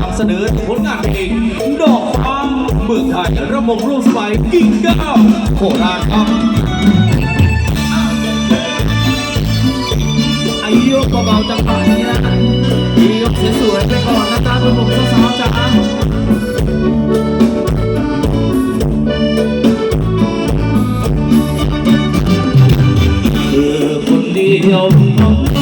นำเสนอผลงานเพลงดอกฟ้าเมืองไทยระมงร่วมสมัยกิ่งก้าวโคราชครับอายุเบาจังหวะนี้นะดียกสวยๆไปก่อนนะจ๊ะคุณผมสาวๆจ๋าเ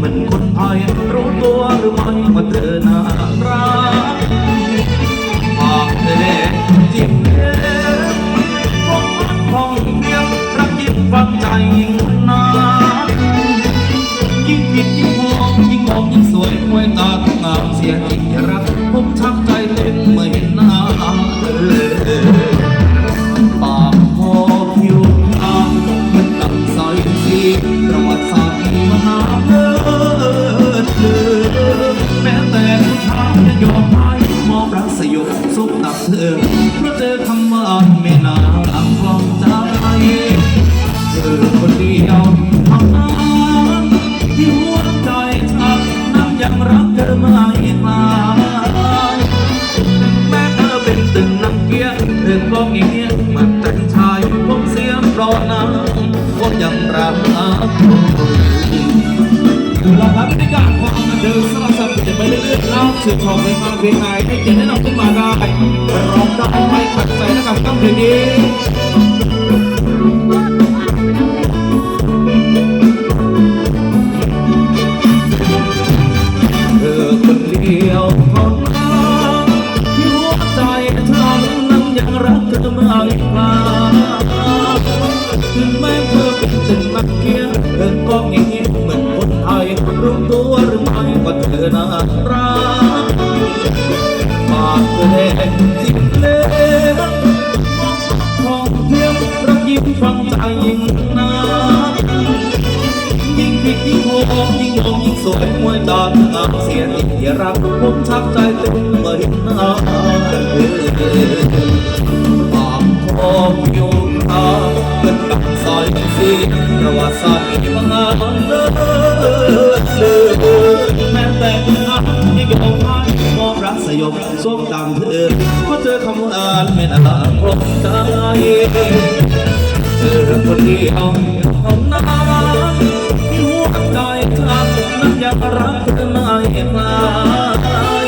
มือนคนไทยรู้ตัวหรือไม่ว่าเธอน่ารักปากเธอจิ้มเล็บคงรักคงเดียวรักยิ่งฟังใจยิ่งนานยิ่งผิดยิ่งหวงยิ่งมองยิ่งสวยมวยตาทั้งงามเสียจริงอย่ารัก ตับเธอ เพราะเจอคำว่าไม่นาอังกลองใจเธอคนเดียวท่านั้นที่หัวใจฉันนั้นยังรักเธอไม่คลายแม้เธอเป็นตึงนักเกียรติเธอก็เงียบเหมือนแต่ชายผมเสียงรอน้ำก็ยังรักคือราครับในการควา สืบทอดเพลงมาเพลงไหนให้เจนได้นำขึ้นมาได้ร้องได้ไม่ขัดใจนะครับต้องเพลงนี้เธอ ดยิ่งยิ่งมองยิ่งสวยมวยตาถึงามเสียติดอย่ารักผมชักใจเต้นเมื่อเห็นหน้าเธอปากคอผิวตาเป็นตักสายสีประวัติศาสตร์มีมางานเลิศเลิศแม้แต่คุณอาที่ยอมให้มองรักสยบสวมตามเธอเพราะเจอคำว่าอ่านไม่น่าครบใจเธอคนเดียว กรักเธอไม่คลาย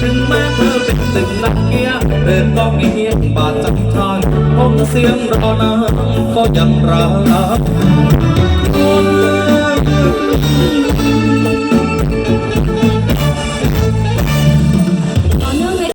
ถึงแม้เธอเป็นตึงนักเกียร์เดินต้องเอียบบาดจังทางผมเสียงรอน้ำก็ยังรัก